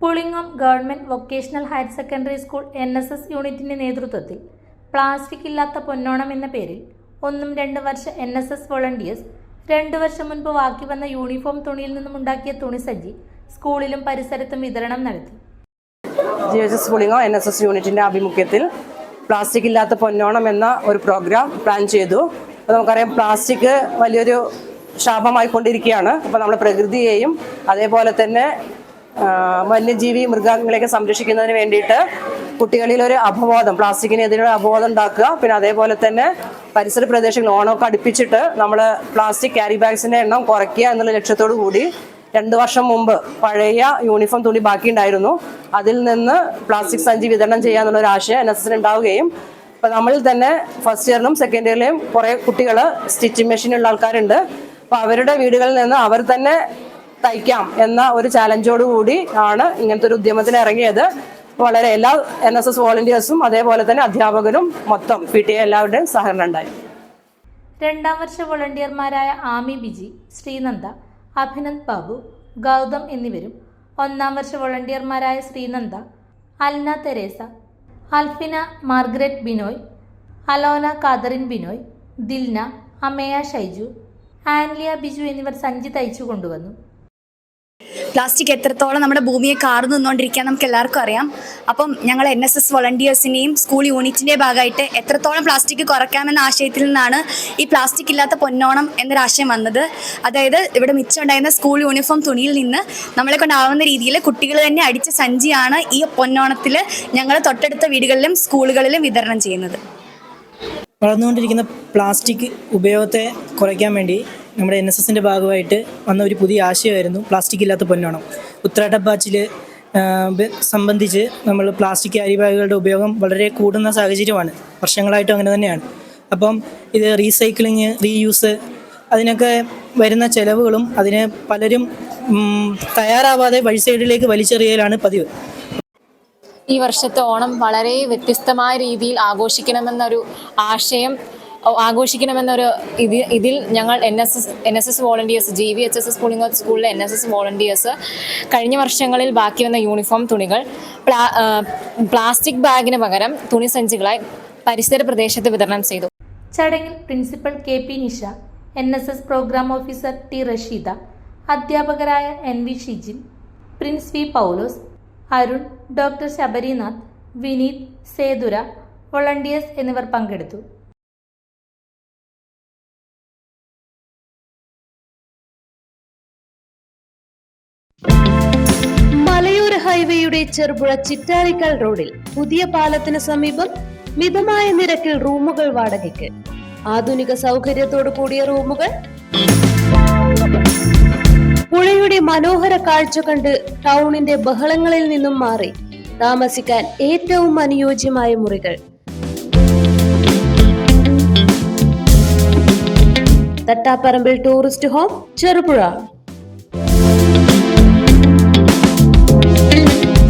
Pulingome government vocational higher secondary school N S S യൂണിറ്റിന്റെ നേതൃത്വത്തിൽ plastic ഇല്ലാത്ത പൊന്നോണം എന്ന പേരിൽ ഒന്നും രണ്ട് വർഷം എൻ എസ് എസ് വോളണ്ടിയേഴ്സ് രണ്ട് വർഷം മുൻപ് ബാക്കി വന്ന യൂണിഫോം തുണിയിൽ നിന്നും ഉണ്ടാക്കിയ തുണിസഞ്ചി സ്കൂളിലും പരിസരത്തും വിതരണം നടത്തി. G H S Pulingome N S S യൂണിറ്റിന്റെ ആഭിമുഖ്യത്തിൽ പ്ലാസ്റ്റിക് ഇല്ലാത്ത പൊന്നോണം എന്ന ഒരു പ്രോഗ്രാം പ്ലാൻ ചെയ്തു. അപ്പോൾ നമുക്കറിയാം പ്ലാസ്റ്റിക് വലിയൊരു ശാപമായിക്കൊണ്ടിരിക്കുകയാണ്. അപ്പോൾ നമ്മുടെ പ്രകൃതിയെയും അതേപോലെ തന്നെ വന്യജീവി മൃഗങ്ങളെയൊക്കെ സംരക്ഷിക്കുന്നതിന് വേണ്ടിയിട്ട് കുട്ടികളിൽ ഒരു അവബോധം പ്ലാസ്റ്റിക്കിനെതിരെ അവബോധം ഉണ്ടാക്കുക. പിന്നെ അതേപോലെ തന്നെ പരിസര പ്രദേശങ്ങൾ ഓണമൊക്കെ അടുപ്പിച്ചിട്ട് നമ്മൾ പ്ലാസ്റ്റിക് ക്യാരി ബാഗ്സിന്റെ എണ്ണം കുറയ്ക്കുക എന്നുള്ള ലക്ഷ്യത്തോടു കൂടി രണ്ട് വർഷം മുമ്പ് പഴയ യൂണിഫോം തുണി ബാക്കി ഉണ്ടായിരുന്നു അതിൽ നിന്ന് പ്ലാസ്റ്റിക് സഞ്ചി വിതരണം ചെയ്യാന്നുള്ള ഒരു ആശയം എൻ എസ് എസിന് ഉണ്ടാവുകയും അപ്പോൾ നമ്മളിൽ തന്നെ ഫസ്റ്റ് ഇയറിലും സെക്കൻഡ് ഇയറിലെയും കുറേ കുട്ടികൾ സ്റ്റിച്ചിങ് മെഷീനുള്ള ആൾക്കാരുണ്ട്. അപ്പോൾ അവരുടെ വീടുകളിൽ നിന്ന് അവർ തന്നെ തയ്ക്കാം എന്ന ഒരു ചാലഞ്ചോട് കൂടി ആണ് ഇങ്ങനത്തെ ഒരു ഉദ്യമത്തിന് ഇറങ്ങിയത്. വളരെ എല്ലാ എൻ എസ് എസ് വോളണ്ടിയേഴ്സും അതേപോലെ തന്നെ അധ്യാപകരും മൊത്തം പി ടി എല്ലാവരുടെയും സഹകരണം ഉണ്ടായി രണ്ടാം വർഷ വോളണ്ടിയർമാരായ ആമി ബിജി ശ്രീനന്ദ അഭിനന്ദ് ബാബു ഗൗതം എന്നിവരും ഒന്നാം വർഷ വോളണ്ടിയർമാരായ ശ്രീനന്ദ അൽന തെരേസ അൽഫിന മാർഗ്രറ്റ് ബിനോയ് അലോന കാതറിൻ ബിനോയ് ദിൽന അമേയ ഷൈജു ആൻലിയ ബിജു എന്നിവർ സഞ്ചി തയ്ച്ചു കൊണ്ടുവന്നു. പ്ലാസ്റ്റിക് എത്രത്തോളം നമ്മുടെ ഭൂമിയെ കാർന്നു നിന്നുകൊണ്ടിരിക്കാൻ നമുക്ക് എല്ലാവർക്കും അറിയാം. അപ്പം ഞങ്ങൾ എൻ എസ് എസ് വോളണ്ടിയേഴ്സിന്റെയും സ്കൂൾ യൂണിറ്റിന്റെയും ഭാഗമായിട്ട് എത്രത്തോളം പ്ലാസ്റ്റിക് കുറയ്ക്കാമെന്ന ആശയത്തിൽ നിന്നാണ് ഈ പ്ലാസ്റ്റിക് ഇല്ലാത്ത പൊന്നോണം എന്നൊരാശയം വന്നത്. അതായത് ഇവിടെ മിച്ചമുണ്ടായിരുന്ന സ്കൂൾ യൂണിഫോം തുണിയിൽ നിന്ന് നമ്മളെ കൊണ്ടാവുന്ന രീതിയിൽ കുട്ടികൾ തന്നെ അടിച്ച സഞ്ചിയാണ് ഈ പൊന്നോണത്തിൽ ഞങ്ങൾ തൊട്ടടുത്ത വീടുകളിലും സ്കൂളുകളിലും വിതരണം ചെയ്യുന്നത്. വളർന്നുകൊണ്ടിരിക്കുന്ന പ്ലാസ്റ്റിക് ഉപയോഗത്തെ കുറയ്ക്കാൻ വേണ്ടി നമ്മുടെ എൻ എസ് എസിന്റെ ഭാഗമായിട്ട് വന്ന ഒരു പുതിയ ആശയമായിരുന്നു പ്ലാസ്റ്റിക് ഇല്ലാത്ത പൊന്നോണം. ഉത്രാട്ട ബാച്ചിൽ സംബന്ധിച്ച് നമ്മൾ പ്ലാസ്റ്റിക് അരി ബാഗുകളുടെ ഉപയോഗം വളരെ കൂടുന്ന സാഹചര്യമാണ്. വർഷങ്ങളായിട്ടും അങ്ങനെ തന്നെയാണ്. അപ്പം ഇത് റീസൈക്ലിങ് റീയൂസ് അതിനൊക്കെ വരുന്ന ചിലവുകളും അതിന് പലരും തയ്യാറാവാതെ വഴി സൈഡിലേക്ക് വലിച്ചെറിയലാണ് പതിവ്. ഈ വർഷത്തെ ഓണം വളരെ വ്യത്യസ്തമായ രീതിയിൽ ആഘോഷിക്കണമെന്നൊരു ആശയം ആഘോഷിക്കണമെന്നൊരു ഇത് ഇതിൽ ഞങ്ങൾ N S S N S S volunteers G V H S S Pulingoth സ്കൂളിലെ എൻ എസ് എസ് വോളണ്ടിയേഴ്സ് കഴിഞ്ഞ വർഷങ്ങളിൽ ബാക്കി വന്ന യൂണിഫോം തുണികൾ പ്ലാ പ്ലാസ്റ്റിക് ബാഗിന് പകരം തുണി സഞ്ചികളായി പരിസര പ്രദേശത്ത് വിതരണം ചെയ്തു. ചടങ്ങിൽ principal K P Nisha N S S programme officer T Rasheeda അധ്യാപകരായ N V Shijin Prince V Paulose Arun doctor Sabarinath Vineeth Sethura volunteers എന്നിവർ പങ്കെടുത്തു. ഹൈവേയുടെ ചെറുപുഴ ചിറ്റാരിക്കൽ റോഡിൽ പുതിയ പാലത്തിന് സമീപം മിതമായ നിരക്കിൽ റൂമുകൾ വാടകയ്ക്ക്. ആധുനിക സൗകര്യത്തോടു കൂടിയ റൂമുകൾ. പുഴയുടെ മനോഹര കാഴ്ച കണ്ട് ടൗണിന്റെ ബഹളങ്ങളിൽ നിന്നും മാറി താമസിക്കാൻ ഏറ്റവും അനുയോജ്യമായ മുറികൾ. Thattaparambil tourist home Cherupuzha.